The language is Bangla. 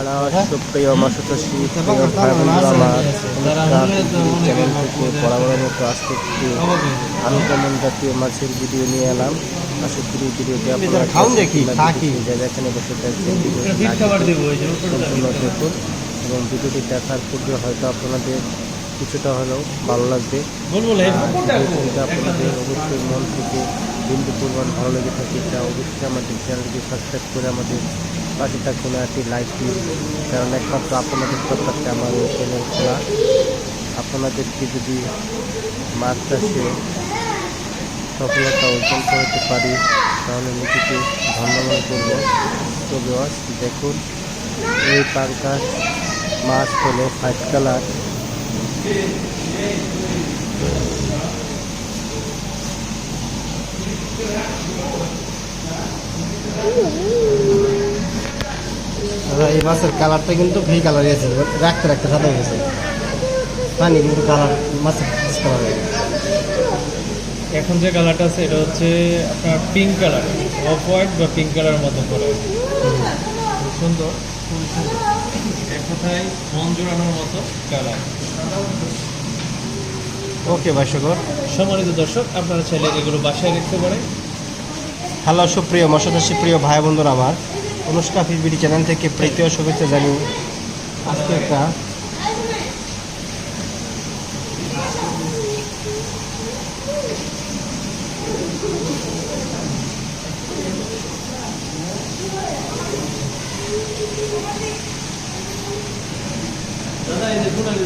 হ্যালো সুপ্রিয় প্রিয় আমার চ্যানেল থেকে বরাবরের মতো আজকে একটি আনকমন জাতীয় মাছের ভিডিও নিয়ে এলাম। আশা করি ভিডিওটি আপনারা যেখানে বসে থাকছেন সম্পূর্ণ দেখুন। এবং ভিডিওটি দেখার পূর্বে হয়তো আপনাদের কিছুটা হলেও ভালো লাগবে। আপনাদের অবশ্যই মন থেকে বিন্দু পরিমাণ ভালো লেগে থাকে তা অবশ্যই আমাদের চ্যানেলটি সাবস্ক্রাইব করে আমাদের থাকুন আর একটি লাইক দিন কারণ একমাত্র আপনাদের প্রত্যাশে আমার এই চ্যানেল খোলা। আপনাদেরকে যদি মাছ চাষে সফলতা অর্জন করতে পারি তাহলে নিজেকে ধন্য মনে করব। তো বিওয়াস দেখুন এই পাঙ্কাশ মাছ হলো হোয়াইট কালার দাদা, এই মাছের কালারটা কিন্তু ভি কালার আছে রাখতে রাখতে সাদা হয়ে গেছে। পানি কিন্তু কালার মাছের কালার এখন যে কালারটা আছে এটা হচ্ছে আপনার পিঙ্ক কালার অফ হোয়াইট বা পিঙ্ক কালার মতো করে। সুন্দর। খুব সুন্দর এক কথায় মন জোড়ানোর মতো কালার ওকে ভাষ্যকর সম্মানিত দর্শক আপনারা চাইলে এগুলো বাসায় রাখতে পারেন হ্যালো সুপ্রিয় মশাদাসী প্রিয় ভাই বন্ধুরা আমার। অনুষ্কা ফিরবিডি চ্যানেল থেকে প্রীতীয় শুভেচ্ছা জানি আজকে একটা দাদা